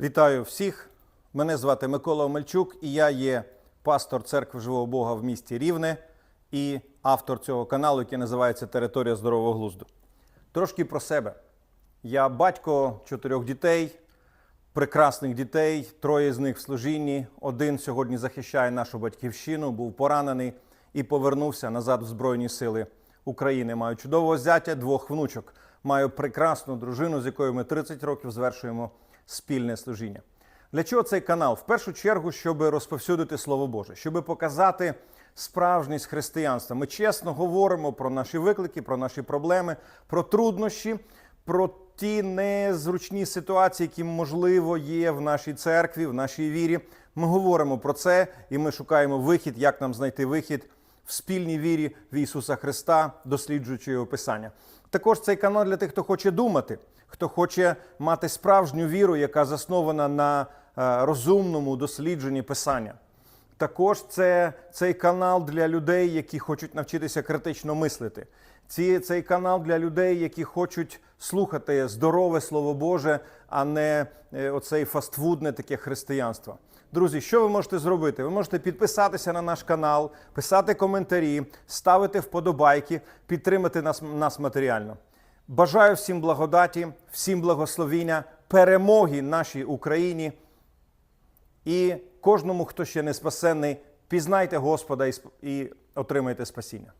Вітаю всіх. Мене звати Микола Омельчук, і я є пастор церкви Живого Бога в місті Рівне і автор цього каналу, який називається Територія здорового глузду. Трошки про себе. Я батько чотирьох дітей, прекрасних дітей, троє з них в служінні. Один сьогодні захищає нашу батьківщину, був поранений і повернувся назад в Збройні Сили України. Маю чудового зятя, двох внучок. Маю прекрасну дружину, з якою ми 30 років звершуємо спільне служіння. Для чого цей канал? В першу чергу, щоб розповсюдити Слово Боже, щоб показати справжність християнства. Ми чесно говоримо про наші виклики, про наші проблеми, про труднощі, про ті незручні ситуації, які можливо є в нашій церкві, в нашій вірі. Ми говоримо про це і ми шукаємо вихід, як нам знайти вихід в спільній вірі в Ісуса Христа, досліджуючи його Писання. Також цей канал для тих, хто хоче думати, хто хоче мати справжню віру, яка заснована на е, розумному дослідженні Писання. Також це цей канал для людей, які хочуть навчитися критично мислити. Ці, цей канал для людей, які хочуть слухати здорове Слово Боже, а не е, оцей фастфудне таке християнство. Друзі, що ви можете зробити? Ви можете підписатися на наш канал, писати коментарі, ставити вподобайки, підтримати нас, нас матеріально. Бажаю всім благодаті, всім благословіння, перемоги нашій Україні. І кожному, хто ще не спасенний, пізнайте Господа і отримайте спасіння.